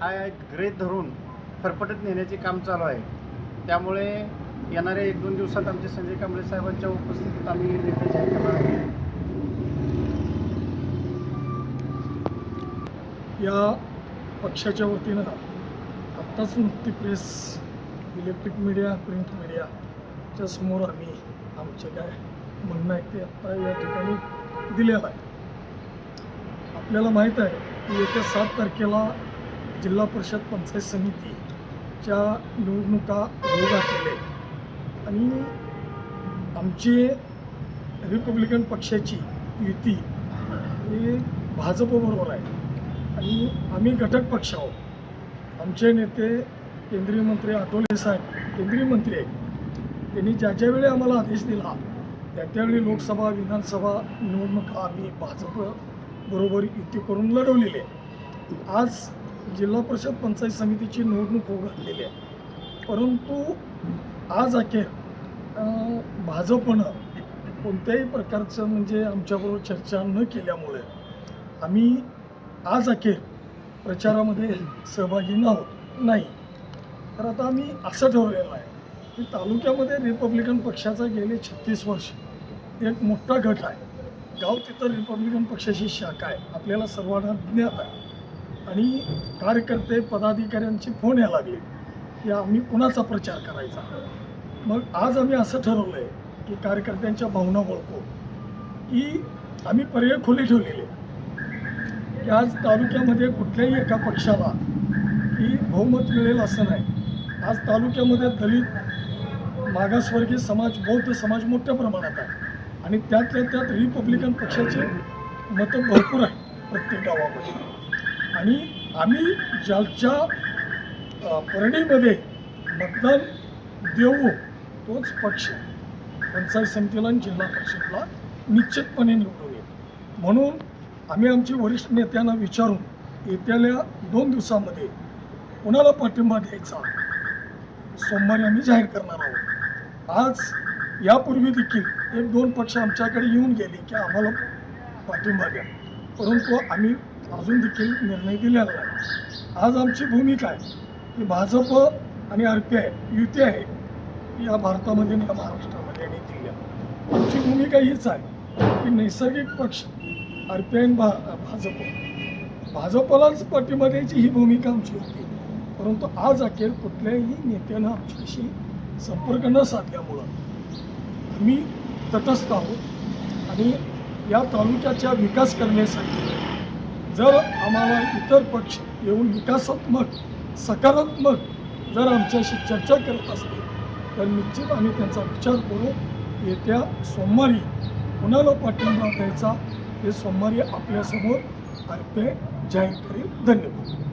हा ग्रेत धरून फरफटत नेण्याचे काम चालू आहे. त्यामुळे येणाऱ्या एक दोन दिवसात आमचे संजय कांबळे साहेबांच्या उपस्थितीत आम्ही निर्णय जाहीर करणार आहे या पक्षाच्या वतीनं आत्ताच नुकती प्रेस इलेक्ट्रिक मीडिया प्रिंट मीडियाच्या समोर आम्ही आमचे काय म्हणणं आहे ते आत्ता या ठिकाणी दिलेलं आहे. आपल्याला माहीत आहे की येत्या सात तारखेला जिल्हा परिषद पंचायत समितीच्या निवडणुका होऊ घातलेल्या आहेत. आणि आमची रिपब्लिकन पक्षाची युती ही भाजपबरोबर आहे. आणि आम्ही घटक पक्ष आहोत. आमचे नेते केंद्रीय मंत्री आठवले साहेब केंद्रीय मंत्री आहेत. त्यांनी ज्या ज्यावेळी आम्हाला आदेश दिला त्या त्यावेळी लोकसभा विधानसभा निवडणुका आम्ही भाजप बरोबर युती करून लढवलेली आहे आज जिल्हा परिषद पंचायत समितीची निवडणूक होऊ घातलेली आहे. परंतु आज अखेर भाजपनं कोणत्याही प्रकारचं म्हणजे आमच्याबरोबर चर्चा न केल्यामुळे आम्ही आज अखेर प्रचारामध्ये सहभागी नव्हत नाही. तर आता आम्ही असं ठरवलेलं आहे की तालुक्यामध्ये रिपब्लिकन पक्षाचा गेले छत्तीस वर्ष एक मोठा गट आहे. गाव तिथं रिपब्लिकन पक्षाची शाखा आहे. आपल्याला सर्वांना ज्ञात आहे. आणि कार्यकर्ते पदाधिकाऱ्यांचे फोन यायला लागले की आम्ही कुणाचा प्रचार करायचा? मग आज आम्ही असं ठरवलं आहे की कार्यकर्त्यांच्या भावना ओळखू. की आम्ही पर्याय खुले ठेवलेले. की आज तालुक्यामध्ये कुठल्याही एका पक्षाला की बहुमत मिळेल असं नाही. आज तालुक्यामध्ये दलित मागासवर्गीय समाज बौद्ध समाज मोठ्या प्रमाणात आहे. आणि त्यातल्या त्यात रिपब्लिकन पक्षाचे मतं भरपूर आहे प्रत्येक गावामध्ये. आणि आम्ही ज्याच्या परणीमध्ये मतदान देऊ तोच पक्ष पंचायत समितीला आणि जिल्हा परिषदला निश्चितपणे निवडून येईल. म्हणून आम्ही आमचे वरिष्ठ नेत्यांना विचारून येत्याल्या दोन दिवसामध्ये कोणाला पाठिंबा द्यायचा सोमवारी आम्ही जाहीर करणार आहोत. आज यापूर्वी देखील एक दोन पक्ष आमच्याकडे येऊन गेले की आम्हाला पाठिंबा द्या. परंतु आम्ही अजून देखील निर्णय दिलेला नाही. आज आमची भूमिका आहे की भाजप आणि आर पी आय युती आहे या भारतामध्ये आणि या महाराष्ट्रामध्ये आणि दिल्या आमची भूमिका हीच आहे की नैसर्गिक पक्ष आर पी आय आणि भा भाजप. भाजपलाच पाठिंबा द्यायची ही भूमिका आमची होती. परंतु आज अखेर कुठल्याही नेत्यानं आमच्याशी संपर्क न साधल्यामुळं आम्ही तटस्थ आहोत आणि या तालुक्याच्या विकास करण्यासाठी जर आम्हाला इतर पक्ष येऊन विकासात्मक सकारात्मक जर आमच्याशी चर्चा करत असतील तर निश्चित आम्ही त्यांचा विचार करू. येत्या सोमवारी कुणाला पाठिंबा द्यायचा हे सोमवारी आपल्यासमोर आर ते जाहीर करेल. धन्यवाद.